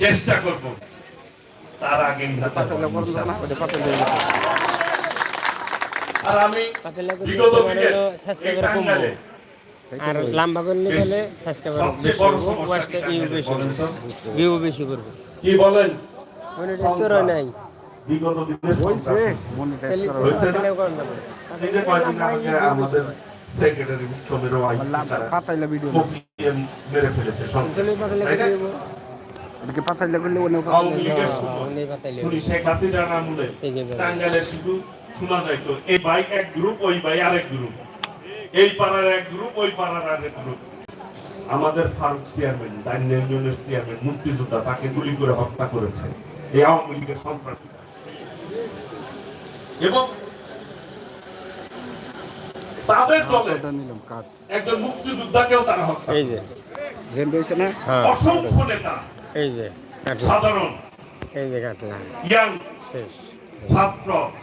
চেষ্টা করব। তার আগে আর আমি বিগত দিনে আর লম্বা করলে গেলে সাবস্ক্রাইবার বেশি করব। বেশি ভিউ বেশি করব। কি বলেন? মনিটাইজ তো রয় নাই। বিগত দিনে হইছে মনিটাইজ করা কয়েকদিন আগে আমাদের সেক্রেটারি মুখ্যমের পাতাইলা ভিডিও মেরে ফেলেছে ওটাকে পাতাইলা করলে হ্যাঁ, অনেক পাতাইলে উনি শেখ হাসিনার আমলে এই যে বলেন। টাঙ্গাইলে শুধু যাইতো। এই ভাই এক গ্রুপ ওই ভাই আরেক গ্রুপ এই পাড়ার এক গ্রুপ ওই পাড়ার আরেক গ্রুপ আমাদের ফারুক চেয়ারম্যান দাইন্য ইউনিয়নের চেয়ারম্যান মুক্তিযোদ্ধা তাকে গুলি করে হত্যা করেছে। এই আওয়ামী লীগের সন্ত্রাসীরা এবং তাদের দলে কাট। একজন মুক্তিযোদ্ধাকেও তারা হত্যা এই যে জেন রয়েছে না? হ্যাঁ অসংখ্য নেতা এই যে সাধারণ। এই যে কাটলাম ইয়াং। শেষ। ছাত্র।